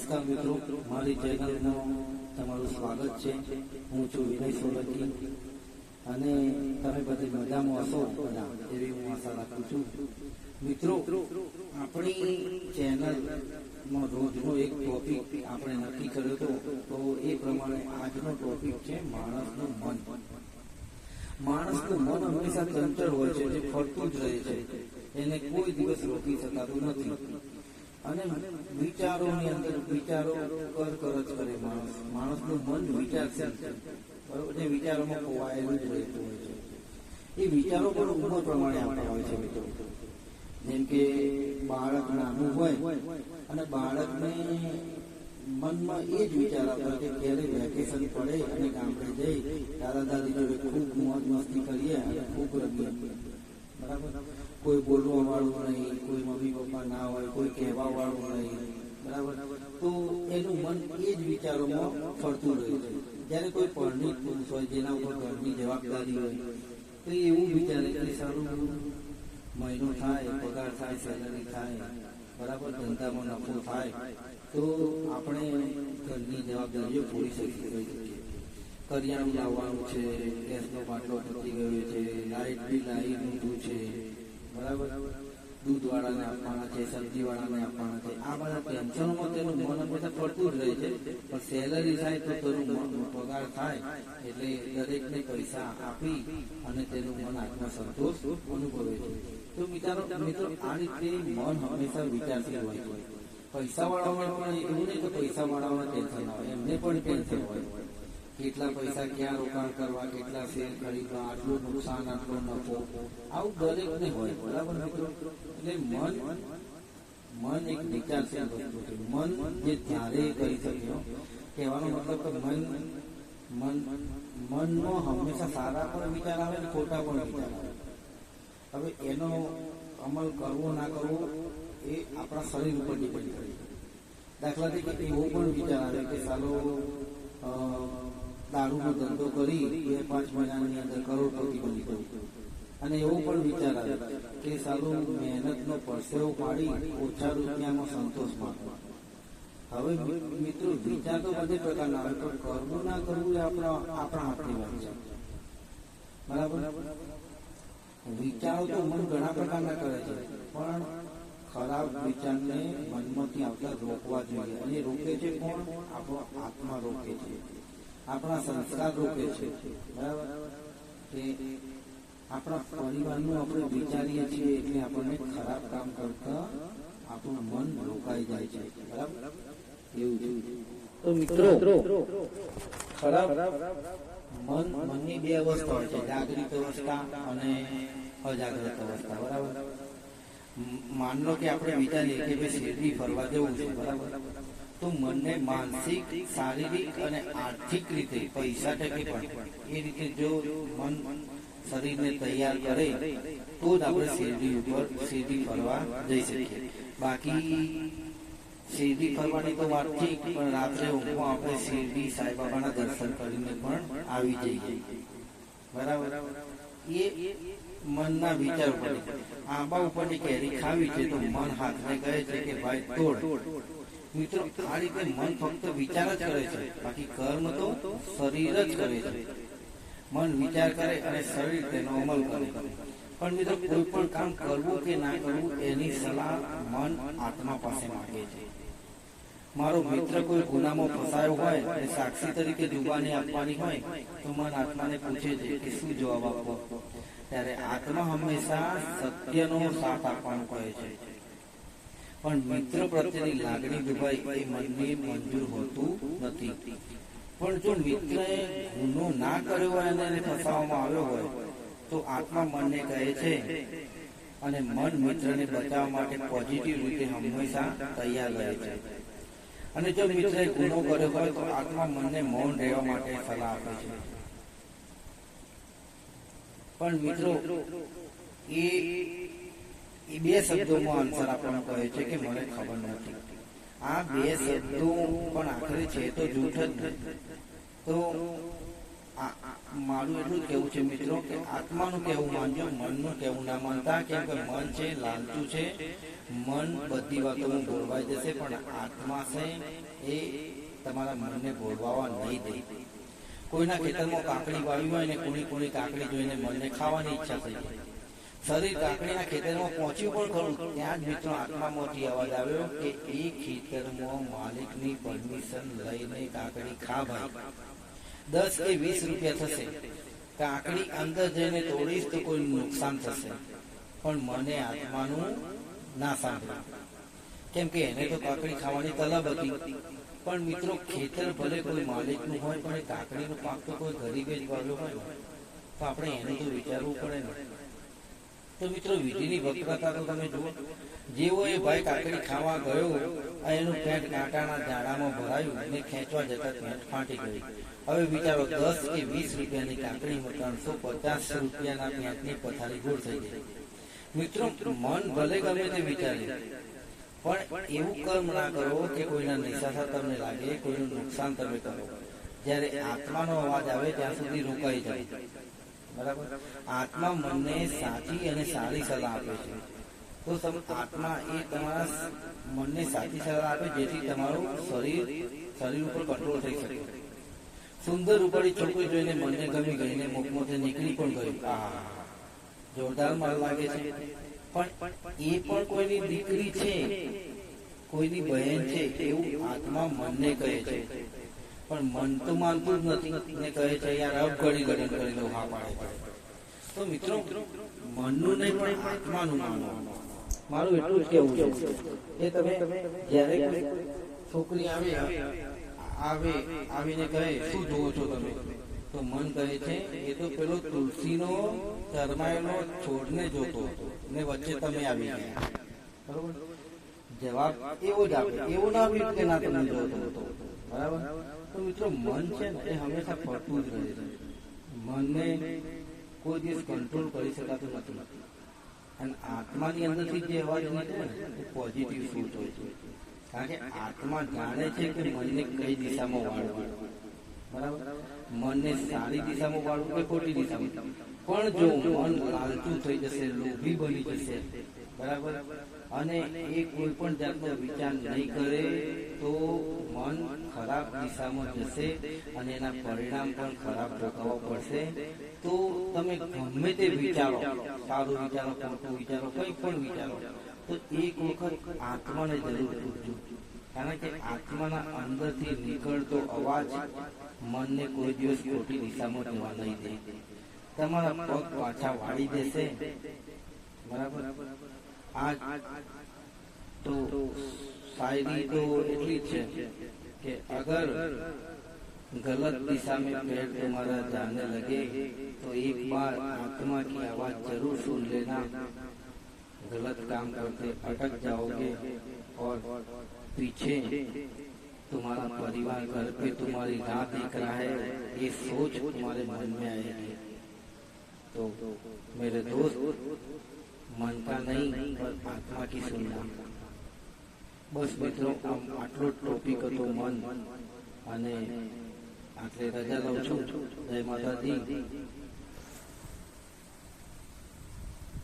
નમસ્કાર મિત્રો, મારી ચેનલમાં તમારું સ્વાગત છે. હું છું વિનય સોલંકી. અને તમે બધી મજામાં હશો? બધા એવી હું આશા રાખું છું. મિત્રો, આપણી ચેનલમાં રોજનો એક ટોપિક આપણે નક્કી કર્યો હતો, તો એ પ્રમાણે આજનો ટોપિક છે માણસનું મન. માણસનું મન હંમેશા ચંચળ હોય છે, જે ફરતું જ રહે છે. એને કોઈ દિવસ રોકી શકાતું નથી. અને વિચારોની અંદર વિચારો કર કર જ કરે માણસ. માણસનું મન વિચારશીલ છે. બરોબર? એ વિચારોમાં જ રહેતું હોય છે. એ વિચારો પણ ઉંમર પ્રમાણે આપણે હોય છે મિત્રો. જેમ કે બાળક નાનું હોય અને બાળકને મનમાં એ જ વિચાર આવતા કે ક્યારે વેકેશન પડે અને ગામડે જઈ. દાદા દાદી જોડે ખૂબ મોજ મસ્તી કરીએ અને ખૂબ રમીએ. બરાબર? કોઈ બોલવા વાળું નહીં, કોઈ મમ્મી પપ્પા ના હોય, કોઈ કહેવા વાળું નહીં. બરાબર? તો એનું મન એ જ વિચારોમાં ફરતું રહે છે. જ્યારે કોઈ પરણિત પુરુષ હોય, જેના ઉપર ઘરની જવાબદારી હોય, તો એવું વિચારે કે સારું મહિનો થાય, પગાર થાય, સેલરી થાય, બરાબર? ધંધામાં નફો થાય, તો આપણે ઘરની જવાબદારીઓ પૂરી શકીએ. કરિયાણું લાવવાનું છે, ગેસનો બાટલો પતી ગયો છે, લાઇટ બિલ આવી ઊંધું છે બરાબર? દૂધ પૈસા આપી અને તેનું મન આત્મા સંતોષ અનુભવે તો મિત્રો આ મન હંમેશા વિચારશીલ હોય પૈસા વાળામાં પણ એવું નહીં કે પૈસા વાળામાં ટેન્શન આવે, એમને પણ ટેન્શન હોય. કેટલા પૈસા ક્યાં રોકાણ કરવા, કેટલા શેર ખરીદવા, આટલું નુકસાન, આટલો નફો. આવું દરેકને હોય, બરાબર મિત્રો? એટલે મન મન એક વિચારશીલ વસ્તુ છે. મન જે ત્યારે કરી શક્યો કહેવાનો મતલબ કે મન મન, મનનો હંમેશા સારા પણ વિચાર આવે ને ખોટા પણ વિચાર આવે. હવે એનો અમલ કરવો ના કરવો એ આપણા શરીર ઉપર ડિપેન્ડ કરે દાખલા તરીકે એવો પણ વિચાર આવે કે સાલો દારૂનો ધંધો કરી બે પાંચ મહિનાની અંદર કરોડપતિ બની ગયો. અને એવો પણ વિચાર આવ્યો કે સારું મહેનતનો પરસેવો પાડી ઓછા રૂપિયામાં સંતોષ માનવો હવે મિત્રો વિચાર તો બધે પ્રકારના આવે, પણ કરવું ના કરવું એ આપણા આપણા હાથની વાત છે. બરાબર? વિચારો તો મન ઘણા પ્રકારના કરે છે, પણ ખરાબ વિચારને મનમાંથી આવતા રોકવા જોઈએ. અને રોકે છે કોણ? આપણો આત્મા રોકે છે. આપણા સંસ્કાર રોકે છે. બરાબર? કે આપણા પરિવારનું આપણે વિચારીએ છીએ એટલે આપણને ખરાબ કામ કરતા આપણું મન રોકાઈ જાય છે. બરાબર? એવું તો મિત્રો, ખરાબ મન મનની બે અવસ્થા હોય છે. જાગૃત અવસ્થા અને અજાગૃત અવસ્થા. બરાબર? માનલો કે આપણે વિચારીએ કે ભાઈ શેરડી ફરવા જવું છે. બરાબર? તો મનને માનસિક, શારીરિક અને આર્થિક રીતે પૈસા ટકે પણ. એ રીતે જો મન શરીરને તૈયાર કરે, તો જ આપણે શેરડી ઉપર શેરડી ફરવા જઈ શકીએ. બાકી શેરડી ફરવાની તો વાત ઠીક, પણ રાત્રે ઊંઘમાં આપણે શેરડી સાંઈબાબાના દર્શન કરીને પણ આવી જઈએ. બરાબર? એ મનના વિચાર ઉપર આંબા ઉપરની કેરી ખાવી છે તો મન હાથને કહે છે કે, ભાઈ, તોડ. મિત્રો આ રીતે મન ફક્ત વિચાર જ કરે છે. બાકી કર્મ તો શરીર જ કરે છે. મન વિચાર કરે અને શરીર તેનો અમલ કરે. પણ મિત્રો, કોઈ પણ કામ કરવું કે ના કરવું, એની સલાહ મન આત્મા પાસે માંગે છે. મારો મિત્ર કોઈ ગુનામાં ફસાયો હોય અને સાક્ષી તરીકે જુબાની આપવાની હોય, તો મન આત્માને પૂછે છે કે શું જવાબ આપવો ત્યારે આત્મા હંમેશા સત્યનો સાથ આપવાનું કહે છે. પણ મિત્ર પ્રત્યેની લાગણી દુભાઈ એ મનને મંજૂર હોતું નથી. પણ જો મિત્રએ ગુનો ના કર્યો હોય અને એને ફસાવવામાં આવ્યો હોય, તો આત્મા મનને કહે છે અને મન મિત્રને બચાવવા માટે પોઝિટિવ રીતે હંમેશા તૈયાર રહે છે. અને જો મિત્રએ ગુનો કર્યો હોય, તો આત્મા મનને મૌન રહેવા માટે સલાહ આપે છે. પણ મિત્રો, એ એ બે શબ્દોમાં આન્સર આપણને કહે છે કે મને ખબર નથી. આ બે શબ્દો પણ આખરે છે તો જૂઠ જ નથી. તો મારું એટલું કેવું છે મિત્રો કે આત્માનું કેવું માનજો, મનનું કેવું ના માનતા, કેમ કે મન છે, લાલચું છે. મન બધી વાતોમાં ભોળવાઈ જશે, પણ આત્મા છે એ તમારા મનને ભોળવાવા નહીં દે. કોઈના ખેતરમાં કાકડી વાવી હોય ને કોની કોની કાકડી જોઈને મનને ખાવાની ઈચ્છા થઈ જાય. શરીર કાકડીના ખેતરમાં પહોંચ્યું પણ ખરું. ત્યાં જ મિત્રો આત્મામાંથી અવાજ આવ્યો કે એ ખેતરમાં માલિકની પરમિશન લઈને કાકડી ખા ભાઈ. દસ કે વીસ રૂપિયા થશે. કાકડી અંદર જઈને તોડીશ તો કોઈ નુકસાન થશે. પણ મને આત્માનું ના સાંભળ્યું કેમ કે એને તો કાકડી ખાવાની તલબ હતી. પણ મિત્રો ખેતર ભલે કોઈ માલિકનું હોય, પણ કાકડીનો પાક તો કોઈ ગરીબે જ વાવ્યો હોય તો આપણે એનું તો વિચારવું પડે ને. તો મિત્રો વિધિની વક્રતા તો તમે જુઓ. જેવો એ ભાઈ કાકડી ખાવા ગયો આ એનું પેન્ટ કાંટાના ઝાડામાં ભરાયું અને ખેંચવા જતા પેન્ટ ફાટી ગયું. હવે વિચારો દસ કે વીસ રૂપિયાની કાકડીમાં ત્રણસો પચાસ રૂપિયાના પેન્ટની પથારી ગોળ થઈ ગઈ. મિત્રો મન ભલે ગમે તે વિચારે પણ એવું કર્મ ના કરો કે કોઈના નિશાસા તમને લાગે કોઈનું નુકસાન તમે કરો. જ્યારે આત્માનો અવાજ આવે ત્યાં સુધી રોકાઈ જાય આત્મા મનને સાચી અને સારી સલાહ આપે છે. તો તમે આત્મા એ તમારા મનને સાચી સલાહ આપે, જેથી તમારું શરીર શરીર ઉપર કંટ્રોલ થઈ શકે. સુંદર રૂપાળી છોકરી જોઈને મનને ગમી ગઈને મુખમાંથી નીકળી પણ ગયું જોરદાર માલ લાગે છે. પણ એ પણ કોઈની દીકરી છે, કોઈની બહેન છે, એવું આત્મા મનને કહે છે. પણ મન તો માનતું જ નથી. ને કહે છે, યાર અબ ઘડી કરી લો હા પાડે. તો મિત્રો, મનનું નહીં, પણ આત્માનું માનવું. મારું એટલું જ કેવું છે એ તમે જ્યારે છોકરી આવે આવે, આવીને કહે, શું જોવો છો તમે? તો મન કહે છે, એ તો પેલો તુલસીનો ચરમાયેલો છોડને જોતો હતો ને વચ્ચે તમે આવી ગયા. બરોબર? જવાબ એવો જ આપે, એવું ના આપ્યું કે ના તમે જોતો હતો. બરાબર? મિત્રો, મન છે એ હંમેશા ફરતું જ રહે છે. મનને કોઈ દિવસ કંટ્રોલ કરી શકાતું નથી. અને આત્માની અંદરથી જે અવાજ નીકળે ને, એ પોઝિટિવ સોચ હોય છે. કારણ કે આત્મા જાણે છે કે મનને કઈ દિશામાં વાળવું બરાબર? મનને સારી દિશામાં વાળવું કે ખોટી દિશામાં? પણ જો મન લાલચું થઈ જશે, લોભી બની જશે, બરાબર? અને એ કોઈ પણ જાતનો વિચાર નહીં કરે, તો મન ખરાબ દિશામાં જશે અને એના પરિણામ પણ ખરાબ ભોગવવા પડશે. તો તમે ગમે તે વિચારો, સારું વિચારો, ખોટું વિચારો, કંઈ પણ વિચારો, તો એક વખત આત્માને જરૂર પૂછજો. કારણ કે આત્માના અંદરથી નીકળતો અવાજ મનને કોઈ દિવસ ખોટી દિશામાં જવા નહીં દે. તમારા પગ પાછા વાળી દેશે. બરાબર? આ તો શાયરી તો એટલી જ છે. कि अगर गलत दिशा में पेड़ तुम्हारा जाने लगे तो एक बार आत्मा की आवाज़ ज़रूर सुन लेना। गलत काम करते अटक जाओगे और पीछे तुम्हारा परिवार घर पे तुम्हारी रात दिख रहा है ये सोच तुम्हारे मन में आएगी। तो मेरे दोस्त मन का नहीं पर आत्मा की सुनना। બસ મિત્રો આટલો ટોપિક હતો મન. અને આટલે રજા લઉં છું. જય માતાજી.